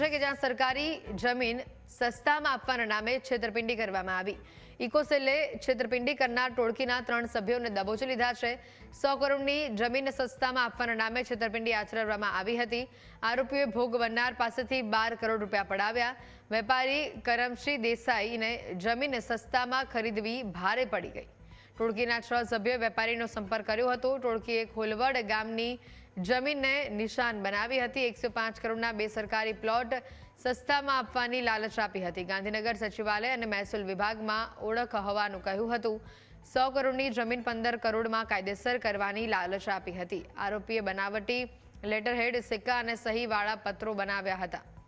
છે કે જ્યાં સરકારી જમીન સસ્તામાં આપવાના નામે છેતરપિંડી કરવામાં આવી. ઇકોસેલે છેતરપિંડી કરનાર ટોળકીના ત્રણ સભ્યોને દબોચી લીધા છે. સો કરોડની જમીન સસ્તામાં આપવાના નામે છેતરપિંડી આચરવામાં આવી હતી. આરોપીઓએ ભોગ બનનાર પાસેથી બાર કરોડ રૂપિયા પડાવ્યા. વેપારી કરમશ્રી દેસાઈને જમીન સસ્તામાં ખરીદવી ભારે પડી ગઈ. ટોળકીના છ સભ્યોએ વેપારીનો સંપર્ક કર્યો હતો. ટોળકીએ ખોલવડ ગામની જમીનને નિશાન બનાવી હતી. એકસો પાંચ કરોડના બે સરકારી પ્લોટ સસ્તામાં આપવાની લાલચ આપી હતી. ગાંધીનગર સચિવાલય અને મહેસૂલ વિભાગમાં ઓળખ હોવાનું કહ્યું હતું. સો કરોડની જમીન પંદર કરોડમાં કાયદેસર કરવાની લાલચ આપી હતી. આરોપીએ બનાવટી, લેટરહેડ, સિક્કા અને સહીવાળા પત્રો બનાવ્યા હતા.